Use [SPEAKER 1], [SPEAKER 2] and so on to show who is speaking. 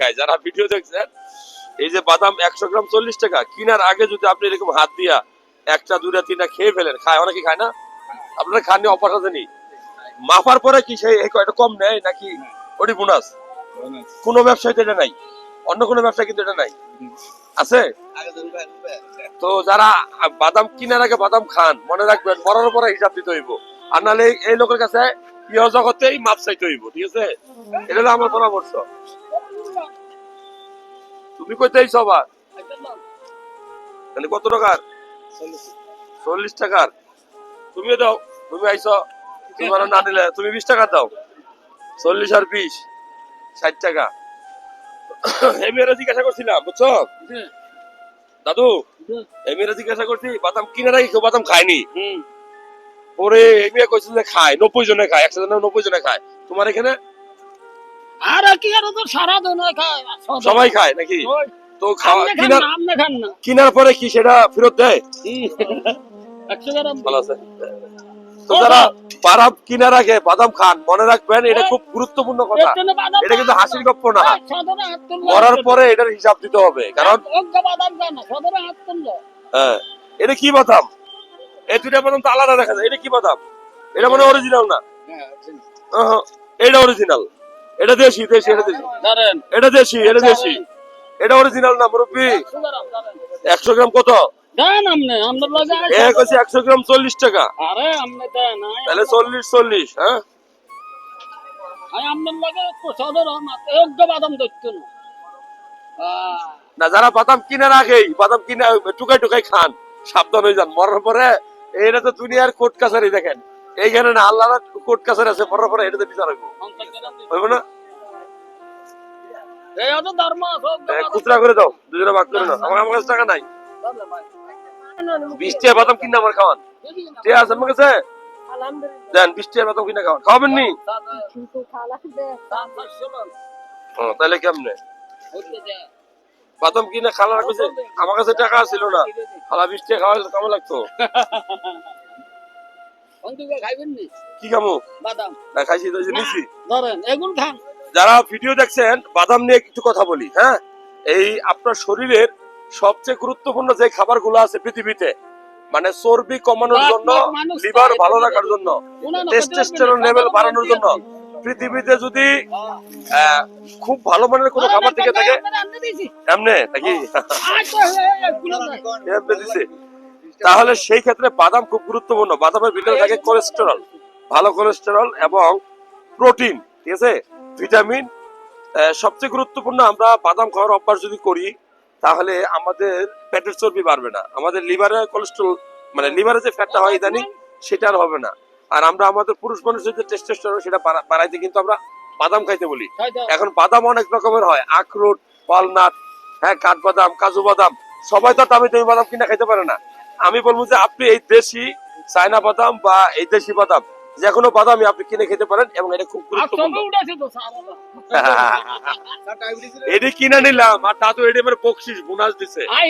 [SPEAKER 1] খায় যারা ভিডিও দেখছেন, এই যে বাদাম একশো গ্রাম চল্লিশ টাকা, কিনার আগে যদি আপনি এরকম হাত দিয়া একটা দুটা তিনটা খেয়ে ফেলেন, খায়, অনেকে খায় না? আপনারা খাননি, অফার আছে নি মাপার পরে কি সেই এই কম নেয় নাকি ওটি বোনাস? কোনো ব্যবসায় তো এটা নাই। অন্য কোনো ব্যবসায় কিন্তু এটা নাই। আছে? তো যারা বাদাম কিনার আগে বাদাম খান, মনে রাখবেন, মরার পরে হিসাব দিতে হইব। আর নাহলে এই- এই লোকের কাছে ইহ জগতেই মাপ চাইতে হইব, ঠিক আছে? এটা হলো আমার পরামর্শ। তুমি কইতে আইছো আবার? তাহলে কত টাকার? চল্লিশ টাকার। তুমিও দাও তুমি আইছো। তোমার না নিলে তুমি বিশ টাকা দাও। চল্লিশ আর বিশ ষাট টাকা। এমএরা জিজ্ঞাসা করছিলাম বুঝছ? দাদু এমএরা জিজ্ঞাসা করছি বাদাম কিনে রাখি কেউ বাদাম খায়নি? পরে এমএ কইছে যে খায় নব্বই জনে খায় একশো জনে নব্বই জনে খায়। তোমার এখানে
[SPEAKER 2] আর কি আর তো সারা দিন খায়?
[SPEAKER 1] সবাই খায় নাকি? তো খাওয়া কিনার
[SPEAKER 2] না খান না।
[SPEAKER 1] কিনার পরে কি সেটা ফেরত দেয়?
[SPEAKER 2] একশো গ্রাম।
[SPEAKER 1] ভালো আছে। তো যারা বাদাম বাদাম খান মনে রাখবেন এটা খুব গুরুত্বপূর্ণ কথা। এটা কিন্তু হাসির গপ্প না।
[SPEAKER 2] তুললো।
[SPEAKER 1] মরার পরে এটার হিসাব দিতে হবে কারণ হ্যাঁ। এটা কি বাদাম? এই দুইটা বাদাম তো আলাদা দেখা যায়। এটা কি বাদাম? এটা মানে অরিজিনাল না? এটা অরিজিনাল এটা দেশি দেশি এটা দেশি। এটা দেশি এটা দেশি। এটা অরিজিনাল না মুরব্বী?
[SPEAKER 2] একশো গ্রাম
[SPEAKER 1] কত? একশো গ্রাম চল্লিশ টাকা। তাহলে চল্লিশ চল্লিশ হ্যাঁ?
[SPEAKER 2] না।
[SPEAKER 1] যারা বাদাম কিনে আগেই বাদাম কিনে টুকাই টুকাই খান। সাবধান হয়ে যান মরার পরে এটা তো দুনিয়ার কোর্ট কাছারি দেখেন। এইখানে না আল্লাহ কোর্ট কাছারি আছে মরার পরে এটাতে বিচার হইব। হইব না। খুচরা করে দাও দুজনে ভাগ করে আমার আমার কাছে টাকা নাই। বিশ টাকা বাদাম কিনে আমার খাওয়ান। ঠিক আছে আমার কাছে? দেন বিশ টাকা বাদাম কিনে খাওয়ান। খাওয়াবেন নি তাহলে কেমনে। বাদাম কিনে খালা রাখছে আমার কাছে টাকা ছিল না। খালা বিশ টাকা খাওয়া কেমন লাগতো?
[SPEAKER 2] খাইবেন নি?
[SPEAKER 1] কি খামো
[SPEAKER 2] বাদাম।
[SPEAKER 1] না খাইছি তো নিছি
[SPEAKER 2] ধরেন এগুন খান।
[SPEAKER 1] যারা ভিডিও দেখছেন বাদাম নিয়ে কিছু কথা বলি হ্যাঁ? এই আপনার শরীরের সবচেয়ে গুরুত্বপূর্ণ যে খাবারগুলো আছে পৃথিবীতে মানে চর্বি কমানোর জন্য লিভার ভালো রাখার জন্য টেস্টোস্টেরন লেভেল বাড়ানোর জন্য পৃথিবীতে যদি খুব ভালো মানের কোনো খাবার থেকে থাকে এমনে নাকি? এমনে দিছে। তাহলে সেই ক্ষেত্রে বাদাম খুব গুরুত্বপূর্ণ। বাদামের ভিতরে থাকে কোলেস্টেরল ভালো কোলেস্টেরল এবং প্রোটিন ঠিক আছে? ভিটামিন সবচেয়ে গুরুত্বপূর্ণ আমরা বাদাম খাওয়ার অভ্যাস যদি করি তাহলে আমাদের পেটের চর্বি বাড়বে না। আমাদের লিভারে কোলেস্টেরল মানে লিভারে যে ফ্যাটটা হয় ইদানিং সেটা আর হবে না। আর আমরা আমাদের পুরুষ মানুষের যে টেস্টোস্টেরন সেটা বাড়াইতে কিন্তু আমরা বাদাম খাইতে বলি। এখন বাদাম অনেক রকমের হয়। আখরোট ওয়ালনাট হ্যাঁ কাঠবাদাম কাজু বাদাম সবাই তো দামি দামি বাদাম কিনে খাইতে পারে না। আমি বলব যে আপনি এই দেশি চায়না বাদাম বা এই দেশি বাদাম যে কোনো বাদামই আপনি কিনে খেতে পারেন এবং এটা খুব গুরুত্বপূর্ণ। এটি কিনে নিলাম আর তা তো এটি আমার বকশিস বোনাস দিছে।
[SPEAKER 2] আই